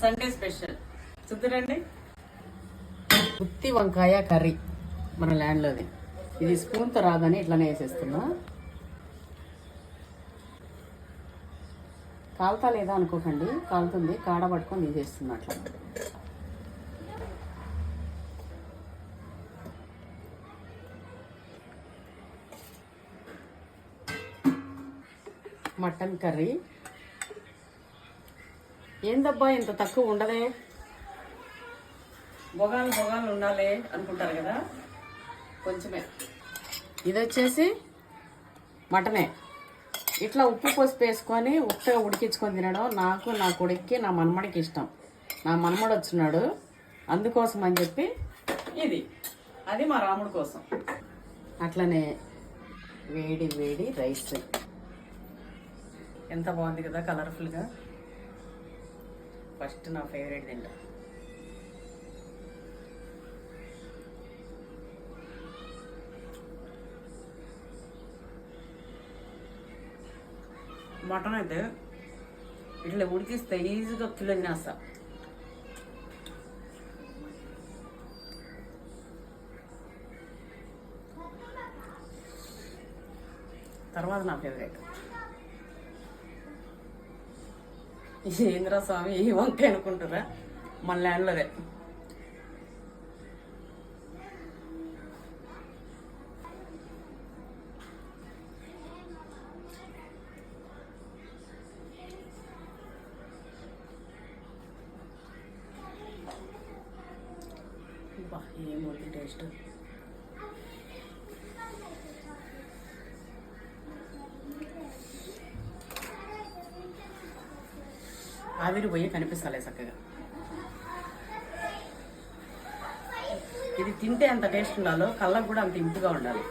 Sunday special చూద్దరండి. గుత్తి వంకాయ curry మన ల్యాండ్లోది. ఇది స్పూన్తో రాదని ఇట్లానే వేసేస్తున్నా. కాలుతా లేదా అనుకోకండి. కాలుతుంది కాడ పట్టుకొని తీసేస్తున్నా అట్లా. Mutton curry. ఏందబ్బా ఇంత తక్కువ ఉండదే? బొగాలు బొగాలు ఉండాలి అనుకుంటారు కదా? కొంచెమే. ఇది వచ్చేసి మటనే. ఇట్లా ఉప్పు పసుపు వేసుకొని ఉప్పుగా ఉడికించుకొని తినడం నాకు నా కొడుక్కి నా మనమడికి ఇష్టం. నా మనమడు వచ్చినాడు. అందుకోసం అని చెప్పి ఇది. అది మా రాముడి కోసం. అట్లనే వేడి వేడి రైస్. ఎంత బాగుంది కదా కలర్ఫుల్గా ఫస్ట్ నా ఫేవరెట్ తింటా. మటన్ అయితే ఇట్లా ఉడికిస్తే ఈజీగా కిలో తినేస్తా. తర్వాత నా ఫేవరెట్. ఏంద్రా స్వామి ఈ వంకాయ అనుకుంటారా మన ల్యాండ్లోదే బా ఏముంది టేస్ట్ ఆవిరి పోయి కనిపిస్తాలే చక్కగా. ఇది తింటే అంత టేస్ట్ ఉండాలో కళ్ళకు కూడా అంత ఇంపుగా ఉండాలి.